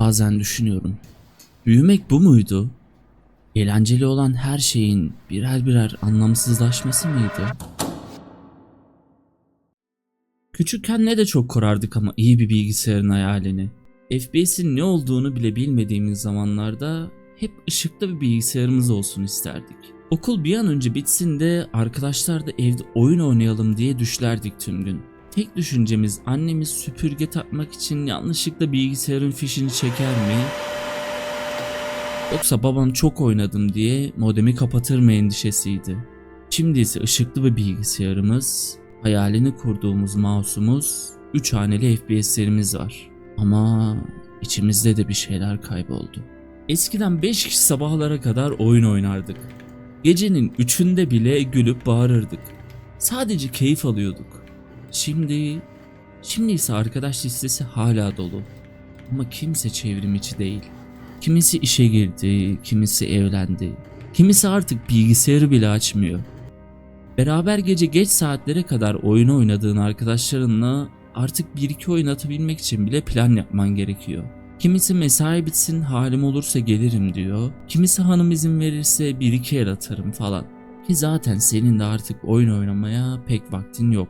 Bazen düşünüyorum. Büyümek bu muydu? Eğlenceli olan her şeyin birer birer anlamsızlaşması mıydı? Küçükken ne de çok korardık ama iyi bir bilgisayarın hayalini. FPS'in ne olduğunu bile bilmediğimiz zamanlarda hep ışıklı bir bilgisayarımız olsun isterdik. Okul bir an önce bitsin de arkadaşlar da evde oyun oynayalım diye düşlerdik tüm gün. Tek düşüncemiz annemiz süpürge takmak için yanlışlıkla bilgisayarın fişini çeker mi? Yoksa babam çok oynadım diye modemi kapatır mı endişesiydi. Şimdi ise ışıklı bir bilgisayarımız, hayalini kurduğumuz mouse'umuz, 3 haneli FPS'lerimiz var. Ama içimizde de bir şeyler kayboldu. Eskiden 5 kişi sabahlara kadar oyun oynardık. Gecenin üçünde bile gülüp bağırırdık. Sadece keyif alıyorduk. Şimdi, şimdi ise arkadaş listesi hala dolu. Ama kimse çevrim içi değil. Kimisi işe girdi, kimisi evlendi. Kimisi artık bilgisayarı bile açmıyor. Beraber gece geç saatlere kadar oyun oynadığın arkadaşlarınla artık bir iki oyun atabilmek için bile plan yapman gerekiyor. Kimisi mesai bitsin halim olursa gelirim diyor. Kimisi hanım izin verirse bir iki el atarım falan. Ki zaten senin de artık oyun oynamaya pek vaktin yok.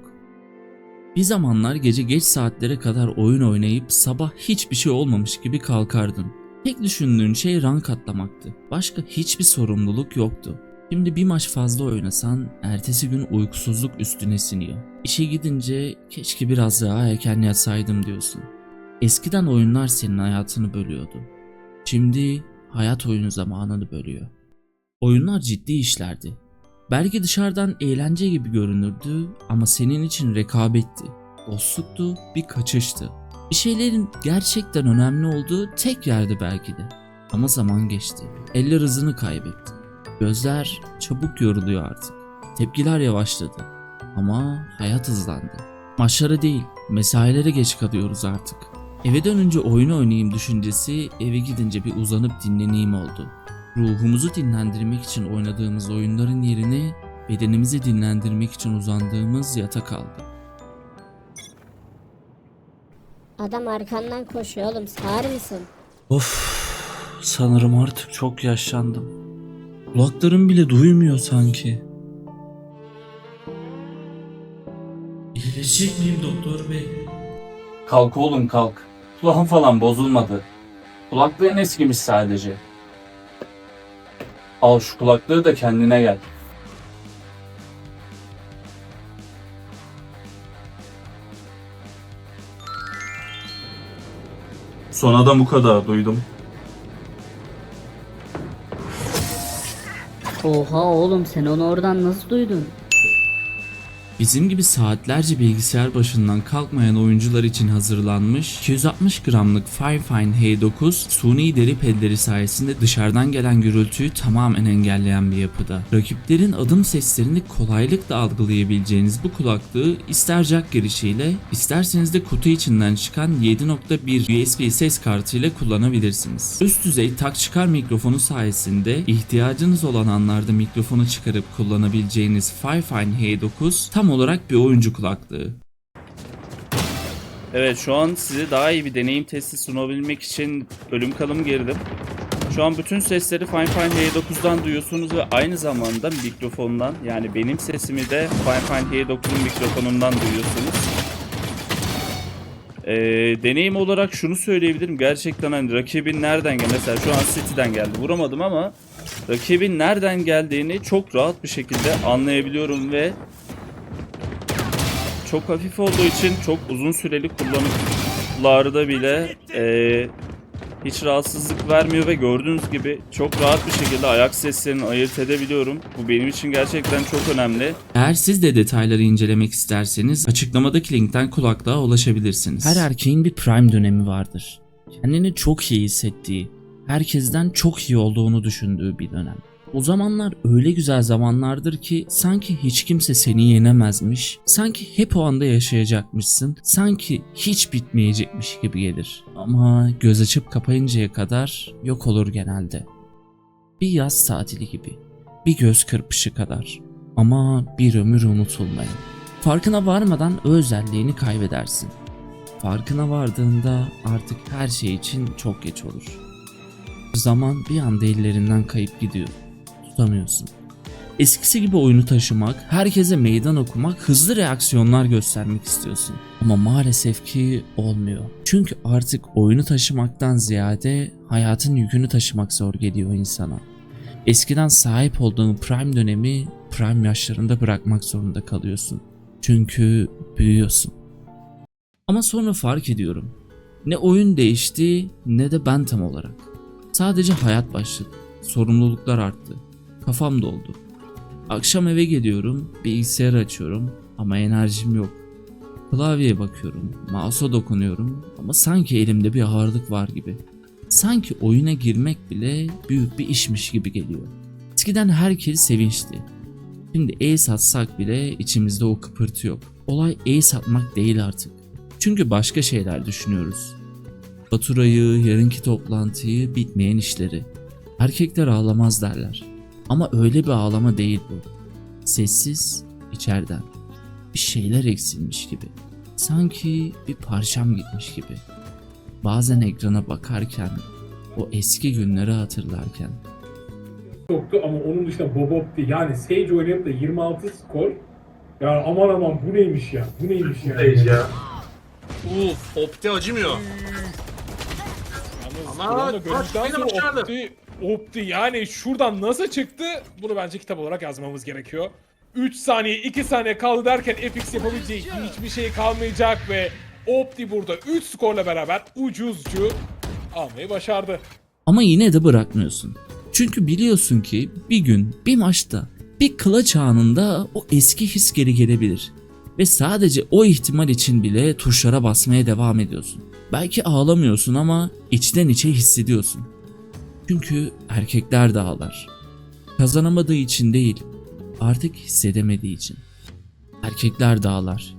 Bir zamanlar gece geç saatlere kadar oyun oynayıp sabah hiçbir şey olmamış gibi kalkardın. Tek düşündüğün şey rank atlamaktı. Başka hiçbir sorumluluk yoktu. Şimdi bir maç fazla oynasan ertesi gün uykusuzluk üstüne siniyor. İşe gidince keşke biraz daha erken yatsaydım diyorsun. Eskiden oyunlar senin hayatını bölüyordu. Şimdi hayat oyunu zamanını bölüyor. Oyunlar ciddi işlerdi. Belki dışarıdan eğlence gibi görünürdü ama senin için rekabetti, dostluktu, bir kaçıştı. Bir şeylerin gerçekten önemli olduğu tek yerdi belki de. Ama zaman geçti. Eller hızını kaybetti. Gözler çabuk yoruluyor artık. Tepkiler yavaşladı. Ama hayat hızlandı. Maçlara değil, mesailere geç kalıyoruz artık. Eve dönünce oyun oynayayım düşüncesi eve gidince bir uzanıp dinleneyim oldu. Ruhumuzu dinlendirmek için oynadığımız oyunların yerine bedenimizi dinlendirmek için uzandığımız yatak aldı. Adam arkandan koşuyor oğlum sağır mısın? Of, sanırım artık çok yaşlandım. Kulaklarım bile duymuyor sanki. İyileşecek miyim doktor bey? Kalk oğlum kalk. Kulağın falan bozulmadı. Kulaklığın eskimiş sadece. Al şu kulaklığı da kendine gel. Sonra da bu kadar duydum. Oha oğlum sen onu oradan nasıl duydun? Bizim gibi saatlerce bilgisayar başından kalkmayan oyuncular için hazırlanmış 260 gramlık Firefine H9 suni deri pedleri sayesinde dışarıdan gelen gürültüyü tamamen engelleyen bir yapıda. Rakiplerin adım seslerini kolaylıkla algılayabileceğiniz bu kulaklığı ister jack girişiyle isterseniz de kutu içinden çıkan 7.1 USB ses kartı ile kullanabilirsiniz. Üst düzey tak çıkar mikrofonu sayesinde ihtiyacınız olan anlarda mikrofonu çıkarıp kullanabileceğiniz Firefine H9 tam olarak bir oyuncu kulaklığı. Evet şu an size daha iyi bir deneyim testi sunabilmek için ölüm kalım girdim. Şu an bütün sesleri Fine Fine H9'dan duyuyorsunuz ve aynı zamanda mikrofondan yani benim sesimi de Fine Fine H9'un mikrofonundan duyuyorsunuz. Ee, deneyim olarak şunu söyleyebilirim. Gerçekten hani rakibin nereden geldi? Mesela şu an City'den geldi. Vuramadım ama rakibin nereden geldiğini çok rahat bir şekilde anlayabiliyorum ve çok hafif olduğu için çok uzun süreli kullanımlarda bile eee, hiç rahatsızlık vermiyor ve gördüğünüz gibi çok rahat bir şekilde ayak seslerini ayırt edebiliyorum. Bu benim için gerçekten çok önemli. Eğer siz de detayları incelemek isterseniz açıklamadaki linkten kulaklığa ulaşabilirsiniz. Her erkeğin bir prime dönemi vardır. Kendini çok iyi hissettiği, herkesten çok iyi olduğunu düşündüğü bir dönem. O zamanlar öyle güzel zamanlardır ki sanki hiç kimse seni yenemezmiş, sanki hep o anda yaşayacakmışsın, sanki hiç bitmeyecekmiş gibi gelir. Ama göz açıp kapayıncaya kadar yok olur genelde. Bir yaz tatili gibi, bir göz kırpışı kadar ama bir ömür unutulmayan. Farkına varmadan o özelliğini kaybedersin. Farkına vardığında artık her şey için çok geç olur. Zaman bir anda ellerinden kayıp gidiyor. Tutamıyorsun. Eskisi gibi oyunu taşımak, herkese meydan okumak, hızlı reaksiyonlar göstermek istiyorsun. Ama maalesef ki olmuyor. Çünkü artık oyunu taşımaktan ziyade hayatın yükünü taşımak zor geliyor insana. Eskiden sahip olduğun prime dönemi prime yaşlarında bırakmak zorunda kalıyorsun. Çünkü büyüyorsun. Ama sonra fark ediyorum. Ne oyun değişti ne de ben tam olarak. Sadece hayat başladı. Sorumluluklar arttı. Kafam doldu. Akşam eve geliyorum, bilgisayar açıyorum ama enerjim yok. Klavyeye bakıyorum, mouse'a dokunuyorum ama sanki elimde bir ağırlık var gibi. Sanki oyuna girmek bile büyük bir işmiş gibi geliyor. Eskiden herkes sevinçli. Şimdi ace atsak bile içimizde o kıpırtı yok. Olay ace atmak değil artık. Çünkü başka şeyler düşünüyoruz. Faturayı, yarınki toplantıyı, bitmeyen işleri. Erkekler ağlamaz derler. Ama öyle bir ağlama değil bu. Sessiz, içeriden. Bir şeyler eksilmiş gibi. Sanki bir parçam gitmiş gibi. Bazen ekrana bakarken, o eski günleri hatırlarken yoktu ama onun dışında Bobop'ti. Yani Sage oynayıp da 26 skor. Ya aman aman bu neymiş ya? Bu neymiş ya? ya. Uf, opti acımıyor. Ama sonra başardı. Opti, Opti yani şuradan nasıl çıktı? Bunu bence kitap olarak yazmamız gerekiyor. 3 saniye 2 saniye kaldı derken FX yapabileceği hiçbir şey kalmayacak ve Opti burada 3 skorla beraber ucuzcu almayı başardı. Ama yine de bırakmıyorsun. Çünkü biliyorsun ki bir gün bir maçta bir kılıç anında o eski his geri gelebilir. Ve sadece o ihtimal için bile tuşlara basmaya devam ediyorsun. Belki ağlamıyorsun ama içten içe hissediyorsun. Çünkü erkekler de ağlar. Kazanamadığı için değil, artık hissedemediği için. Erkekler de ağlar.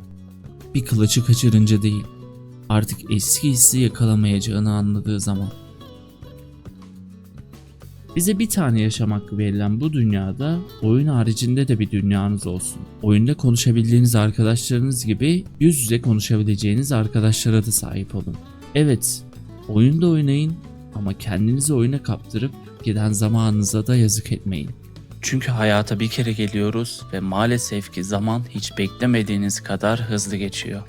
Bir kılıcı kaçırınca değil, artık eski hissi yakalamayacağını anladığı zaman. Bize bir tane yaşam hakkı verilen bu dünyada oyun haricinde de bir dünyanız olsun. Oyunda konuşabildiğiniz arkadaşlarınız gibi yüz yüze konuşabileceğiniz arkadaşlara da sahip olun. Evet, oyunda oynayın ama kendinizi oyuna kaptırıp giden zamanınıza da yazık etmeyin. Çünkü hayata bir kere geliyoruz ve maalesef ki zaman hiç beklemediğiniz kadar hızlı geçiyor.